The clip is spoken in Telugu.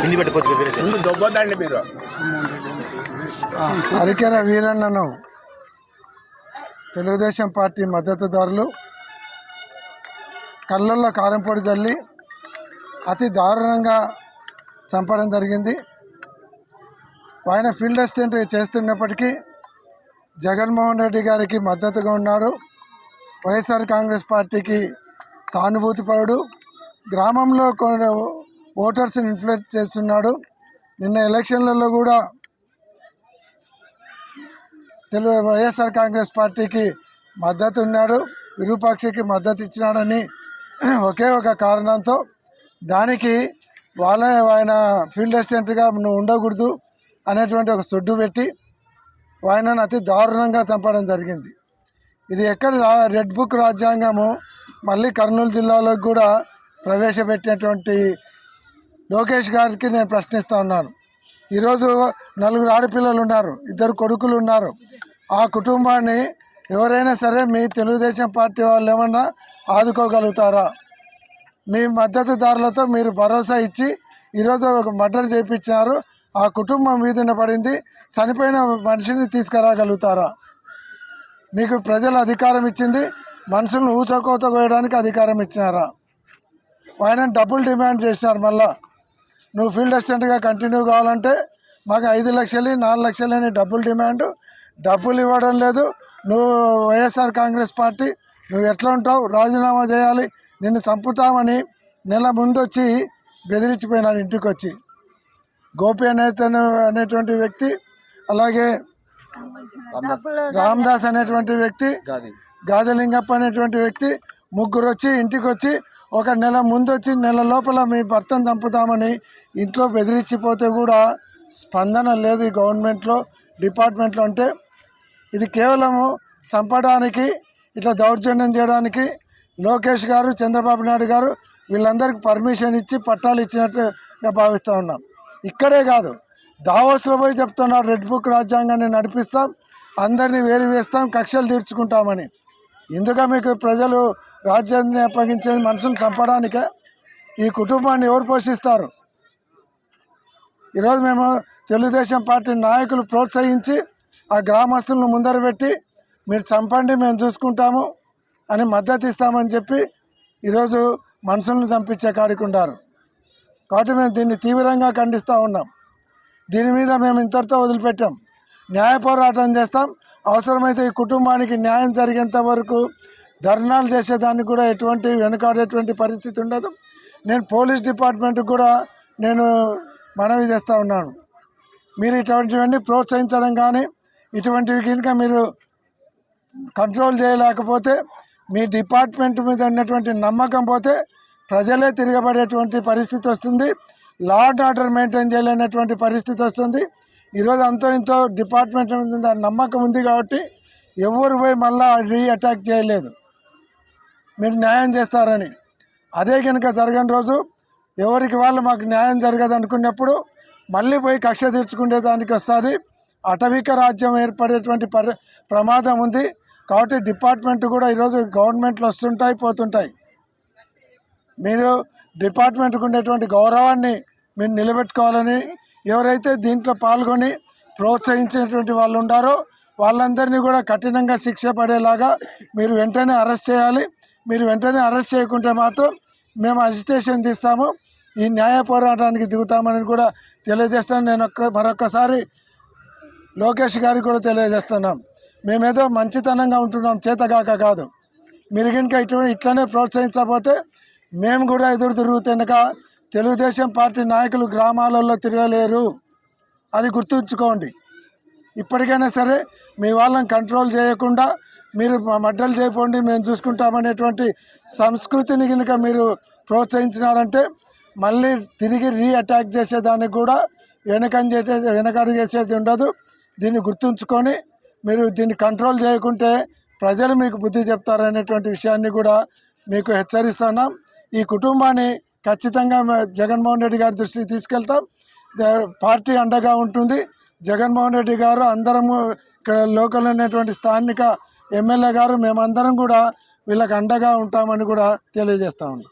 కింది పెట్టుకోవచ్చు దొబ్బొద్దండి మీరు వీరన్నను తెలుగుదేశం పార్టీ మద్దతుదారులు కళ్ళల్లో కారంపొడి జల్లి అతి దారుణంగా చంపడం జరిగింది. ఆయన ఫీల్డ్ అసిస్టెంట్ చేస్తున్నప్పటికీ జగన్మోహన్ రెడ్డి గారికి మద్దతుగా ఉన్నాడు. వైఎస్ఆర్ కాంగ్రెస్ పార్టీకి సానుభూతిపరుడు గ్రామంలో కొన్ని ఓటర్స్ని ఇన్ఫ్లుయెన్స్ చేస్తున్నాడు. నిన్న ఎలక్షన్లలో కూడా తెలుగు వైఎస్ఆర్ కాంగ్రెస్ పార్టీకి మద్దతు ఉన్నాడు. విరూపాక్షకి మద్దతు ఇచ్చినాడని ఒకే ఒక కారణంతో దానికి వాళ్ళ ఆయన ఫీల్డ్ అసిస్టెంట్గా నువ్వు ఉండకూడదు అనేటువంటి ఒక సొడ్డు పెట్టి ఆయనను అతి దారుణంగా చంపడం జరిగింది. ఇది ఎక్కడ రెడ్ బుక్ రాజ్యాంగము మళ్ళీ కర్నూలు జిల్లాలోకి కూడా ప్రవేశపెట్టినటువంటి లోకేష్ గారికి నేను ప్రశ్నిస్తూ ఉన్నాను. ఈరోజు నలుగురు ఆడపిల్లలు ఉన్నారు ఇద్దరు కొడుకులు ఉన్నారు. ఆ కుటుంబాన్ని ఎవరైనా సరే మీ తెలుగుదేశం పార్టీ వాళ్ళు ఏమన్నా ఆదుకోగలుగుతారా? మీ మద్దతుదారులతో మీరు భరోసా ఇచ్చి ఈరోజు ఒక మర్డర్ చేయించినారు ఆ కుటుంబం మీదన పడింది. చనిపోయిన మనిషిని తీసుకురాగలుగుతారా? మీకు ప్రజలు అధికారం ఇచ్చింది. మనుషులను ఊచకోత కోయడానికి అధికారం ఇచ్చినారా? ఆయన డబ్బులు డిమాండ్ చేసినారు మళ్ళీ. నువ్వు ఫీల్డ్ అసిస్టెంట్గా కంటిన్యూ కావాలంటే మాకు ఐదు లక్షలు నాలుగు లక్షలు అని డబ్బులు డిమాండ్. డబ్బులు ఇవ్వడం లేదు. నువ్వు వైఎస్ఆర్ కాంగ్రెస్ పార్టీ నువ్వు ఎట్లా ఉంటావు? రాజీనామా చేయాలి. నిన్ను చంపుతామని నెల ముందు వచ్చి బెదిరించిపోయినారు ఇంటికి వచ్చి గోపి అనేతను అనేటువంటి వ్యక్తి అలాగే రామ్దాస్ అనేటువంటి వ్యక్తి గాదలింగప్ప అనేటువంటి వ్యక్తి ముగ్గురు వచ్చి ఇంటికి వచ్చి ఒక నెల ముందు వచ్చి నెల లోపల మీ భర్తను చంపుతామని ఇంట్లో బెదిరించిపోతే కూడా స్పందన లేదు ఈ గవర్నమెంట్లో డిపార్ట్మెంట్లో. అంటే ఇది కేవలము చంపడానికి ఇట్లా దౌర్జన్యం చేయడానికి లోకేష్ గారు చంద్రబాబు నాయుడు గారు వీళ్ళందరికీ పర్మిషన్ ఇచ్చి పట్టాలు ఇచ్చినట్టుగా భావిస్తూ ఉన్నాం. ఇక్కడే కాదు దావోస్లో పోయి చెప్తున్నారు రెడ్ బుక్ రాజ్యాంగాన్ని నడిపిస్తాం అందరినీ వేరు వేస్తాం కక్షలు తీర్చుకుంటామని. ఇందుక మీకు ప్రజలు రాజ్యాన్ని అప్పగించేది మనుషులు చంపడానికే ఈ కుటుంబాన్ని ఎవరు పోషిస్తారు? ఈరోజు మేము తెలుగుదేశం పార్టీ నాయకులు ప్రోత్సహించి ఆ గ్రామస్తులను ముందర పెట్టి మీరు చంపండి మేము చూసుకుంటాము అని మద్దతు ఇస్తామని చెప్పి ఈరోజు మనుషులను చంపించే కాడికి ఉన్నారు కాబట్టి మేము దీన్ని తీవ్రంగా ఖండిస్తూ ఉన్నాం. దీని మీద మేము ఇంతటితో వదిలిపెట్టాం. న్యాయ పోరాటం చేస్తాం. అవసరమైతే ఈ కుటుంబానికి న్యాయం జరిగేంత వరకు ధర్నాలు చేసేదానికి కూడా ఎటువంటి వెనుకాడేటువంటి పరిస్థితి ఉండదు. నేను పోలీస్ డిపార్ట్మెంట్కి కూడా నేను మనవి చేస్తూ ఉన్నాను. మీరు ఇటువంటివన్నీ ప్రోత్సహించడం కానీ ఇటువంటివి కనుక మీరు కంట్రోల్ చేయలేకపోతే మీ డిపార్ట్మెంట్ మీద ఉన్నటువంటి నమ్మకం పోతే ప్రజలే తిరగబడేటువంటి పరిస్థితి వస్తుంది. లా అండ్ ఆర్డర్ మెయింటైన్ చేయలేనటువంటి పరిస్థితి వస్తుంది. ఈరోజు అంతో ఇంతో డిపార్ట్మెంట్ మీద నమ్మకం ఉంది కాబట్టి ఎవరు పోయి మళ్ళా రీ అటాక్ చేయలేదు. మీరు న్యాయం చేస్తారని. అదే కనుక జరగని రోజు ఎవరికి వాళ్ళు మాకు న్యాయం జరగదు అనుకున్నప్పుడు మళ్ళీ పోయి కక్ష తీర్చుకునే దానికి వస్తుంది. అటవిక రాజ్యం ఏర్పడేటువంటి పరి ప్రమాదం ఉంది. కాబట్టి డిపార్ట్మెంట్ కూడా ఈరోజు గవర్నమెంట్లు వస్తుంటాయి పోతుంటాయి. మీరు డిపార్ట్మెంట్కి ఉండేటువంటి గౌరవాన్ని మీరు నిలబెట్టుకోవాలని ఎవరైతే దీంట్లో పాల్గొని ప్రోత్సహించినటువంటి వాళ్ళు ఉన్నారో వాళ్ళందరినీ కూడా కఠినంగా శిక్ష పడేలాగా మీరు వెంటనే అరెస్ట్ చేయాలి. మీరు వెంటనే అరెస్ట్ చేయకుంటే మాత్రం మేము అజిటేషన్ తీస్తాము. ఈ న్యాయ పోరాటానికి దిగుతామని కూడా తెలియజేస్తాను. నేను ఒక్క మరొక్కసారి లోకేష్ గారికి కూడా తెలియజేస్తున్నాం. మేమేదో మంచితనంగా ఉంటున్నాం చేతగాక కాదు. మీరు కనుక ఇటు ఇట్లనే ప్రోత్సహించకపోతే మేము కూడా ఎదురు తిరుగుతుండగా తెలుగుదేశం పార్టీ నాయకులు గ్రామాలలో తిరగలేరు. అది గుర్తుంచుకోండి. ఇప్పటికైనా సరే మీ వాళ్ళని కంట్రోల్ చేయకుండా మీరు మా మడ్డలు చేయకండి మేము చూసుకుంటామనేటువంటి సంస్కృతిని కనుక మీరు ప్రోత్సహించినారంటే మళ్ళీ తిరిగి రీ అటాక్ చేసేదానికి కూడా వెనకంజేసే వెనకడు చేసేది ఉండదు. దీన్ని గుర్తుంచుకొని మీరు దీన్ని కంట్రోల్ చేయకుంటే ప్రజలు మీకు బుద్ధి చెప్తారనేటువంటి విషయాన్ని కూడా మీకు హెచ్చరిస్తున్నాం. ఈ కుటుంబాన్ని ఖచ్చితంగా జగన్మోహన్ రెడ్డి గారి దృష్టికి తీసుకెళ్తాం. పార్టీ అండగా ఉంటుంది. జగన్మోహన్ రెడ్డి గారు అందరము ఇక్కడ లోకల్ ఉన్నటువంటి స్థానిక ఎమ్మెల్యే గారు మేమందరం కూడా వీళ్ళకి అండగా ఉంటామని కూడా తెలియజేస్తా ఉన్నాం.